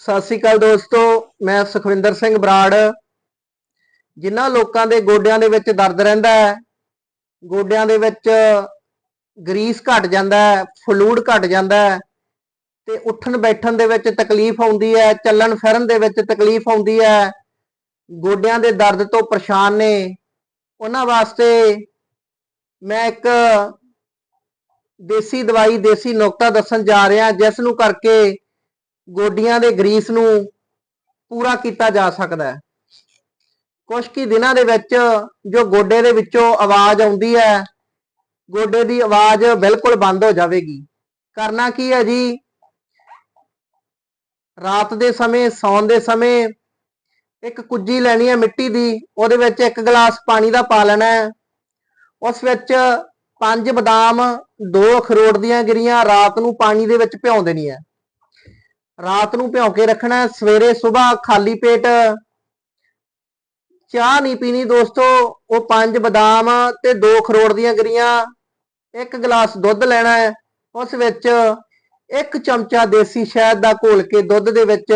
ਸਤਿ ਸ੍ਰੀ ਅਕਾਲ ਦੋਸਤੋ, ਮੈਂ ਸੁਖਵਿੰਦਰ ਸਿੰਘ ਬਰਾੜ। ਜਿਨ੍ਹਾਂ ਲੋਕਾਂ ਦੇ ਗੋਡਿਆਂ ਦੇ ਵਿੱਚ ਦਰਦ ਰਹਿੰਦਾ ਹੈ, ਗੋਡਿਆਂ ਦੇ ਵਿੱਚ ਗਰੀਸ ਘਟ ਜਾਂਦਾ ਹੈ ਫਲੂਡ ਘਟ ਜਾਂਦਾ ਹੈ, ਤੇ ਉੱਠਣ ਬੈਠਣ ਦੇ ਵਿੱਚ ਤਕਲੀਫ ਆਉਂਦੀ ਹੈ, ਚੱਲਣ ਫਿਰਨ ਦੇ ਵਿੱਚ ਤਕਲੀਫ ਆਉਂਦੀ ਹੈ, ਗੋਡਿਆਂ ਦੇ ਦਰਦ ਤੋਂ ਪਰੇਸ਼ਾਨ ਨੇ। ਉਹਨਾਂ ਵਾਸਤੇ ਮੈਂ ਇੱਕ ਦੇਸੀ ਦਵਾਈ, ਦੇਸੀ ਨੁਕਤਾ ਦੱਸਣ ਜਾ ਰਿਹਾ, ਜਿਸ ਨੂੰ ਕਰਕੇ ਗੋਡੀਆਂ ਦੇ ਗਰੀਸ ਨੂੰ ਪੂਰਾ ਕੀਤਾ ਜਾ ਸਕਦਾ ਹੈ। ਕੁਝ ਕੀ ਦਿਨਾਂ ਦੇ ਵਿੱਚ ਜੋ ਗੋਡੇ ਦੇ ਵਿੱਚੋਂ ਆਵਾਜ਼ ਆਉਂਦੀ ਹੈ, ਗੋਡੇ ਦੀ ਆਵਾਜ਼ ਬਿਲਕੁਲ ਬੰਦ ਹੋ ਜਾਵੇਗੀ। ਕਰਨਾ ਕੀ ਹੈ ਜੀ? ਰਾਤ ਦੇ ਸਮੇਂ, ਸੌਣ ਦੇ ਸਮੇਂ ਇੱਕ ਕੁੱਜੀ ਲੈਣੀ ਹੈ ਮਿੱਟੀ ਦੀ, ਉਹਦੇ ਵਿੱਚ ਇੱਕ ਗਲਾਸ ਪਾਣੀ ਦਾ ਪਾ ਲੈਣਾ ਹੈ। ਉਸ ਵਿੱਚ ਪੰਜ ਬਦਾਮ, ਦੋ ਅਖਰੋਟ ਦੀਆਂ ਗਿਰੀਆਂ, ਰਾਤ ਨੂੰ ਪਾਣੀ ਦੇ ਵਿੱਚ ਭਿਉਂ ਦੇਣੀਆਂ ਰਾਤ ਨੂੰ ਭਿਉਂ ਕੇ ਰੱਖਣਾ, ਸਵੇਰੇ ਸਵੇਰ ਖਾਲੀ ਪੇਟ। ਚਾਹ ਨਹੀਂ ਪੀਣੀ ਦੋਸਤੋ, ਉਹ ਪੰਜ ਬਦਾਮ ਤੇ ਦੋ ਅਖਰੋਟ ਦੀਆਂ ਗਿਰੀਆਂ। ਇੱਕ ਗਲਾਸ ਦੁੱਧ ਲੈਣਾ ਹੈ, ਉਸ ਵਿੱਚ ਇੱਕ ਚਮਚਾ ਦੇਸੀ ਸ਼ਹਿਦ ਦਾ ਘੋਲ ਕੇ ਦੁੱਧ ਦੇ ਵਿੱਚ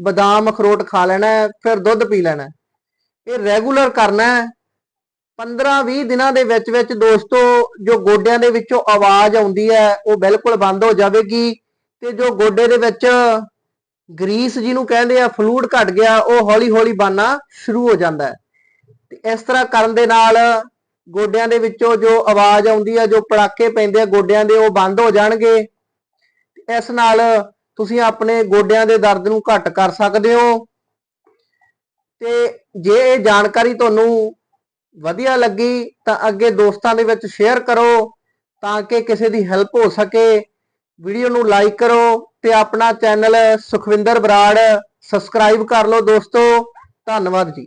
ਬਦਾਮ ਅਖਰੋਟ ਖਾ ਲੈਣਾ ਹੈ, ਫਿਰ ਦੁੱਧ ਪੀ ਲੈਣਾ ਇਹ ਰੈਗੂਲਰ ਕਰਨਾ ਹੈ। 15-20 ਦਿਨਾਂ ਦੇ ਵਿੱਚ ਵਿੱਚ ਦੋਸਤੋ, ਜੋ ਗੋਡਿਆਂ ਦੇ ਵਿੱਚੋਂ ਆਵਾਜ਼ ਆਉਂਦੀ ਹੈ, ਉਹ ਬਿਲਕੁਲ ਬੰਦ ਹੋ ਜਾਵੇਗੀ। ਤੇ ਜੋ ਗੋਡੇ ਦੇ ਵਿੱਚ ਗਰੀਸ ਜਿਹਨੂੰ ਕਹਿੰਦੇ ਆ, ਫਲੂਡ ਘਟ ਗਿਆ, ਉਹ ਹੌਲੀ-ਹੌਲੀ ਬਣਨਾ ਸ਼ੁਰੂ ਹੋ ਜਾਂਦਾ ਹੈ। ਤੇ ਇਸ ਤਰ੍ਹਾਂ ਕਰਨ ਦੇ ਨਾਲ ਗੋਡਿਆਂ ਦੇ ਵਿੱਚੋਂ ਜੋ ਆਵਾਜ਼ ਆਉਂਦੀ ਹੈ ਜੋ ਪੜਾਕੇ ਪੈਂਦੇ ਆ ਗੋਡਿਆਂ ਦੇ, ਉਹ ਬੰਦ ਹੋ ਜਾਣਗੇ। ਇਸ ਨਾਲ ਤੁਸੀਂ ਆਪਣੇ ਗੋਡਿਆਂ ਦੇ ਦਰਦ ਨੂੰ ਘਟ ਕਰ ਸਕਦੇ ਹੋ। ਤੇ ਜੇ ਇਹ ਜਾਣਕਾਰੀ ਤੁਹਾਨੂੰ ਵਧੀਆ ਲੱਗੀ, ਤਾਂ ਅੱਗੇ ਦੋਸਤਾਂ ਦੇ ਵਿੱਚ ਸ਼ੇਅਰ ਕਰੋ, ਤਾਂ ਕਿ ਕਿਸੇ ਦੀ ਹੈਲਪ ਹੋ ਸਕੇ। ਵੀਡੀਓ ਨੂੰ ਲਾਈਕ ਕਰੋ ਤੇ ਆਪਣਾ ਚੈਨਲ ਸੁਖਵਿੰਦਰ ਬਰਾੜ ਸਬਸਕ੍ਰਾਈਬ ਕਰ ਲਓ ਦੋਸਤੋ। ਧੰਨਵਾਦ ਜੀ।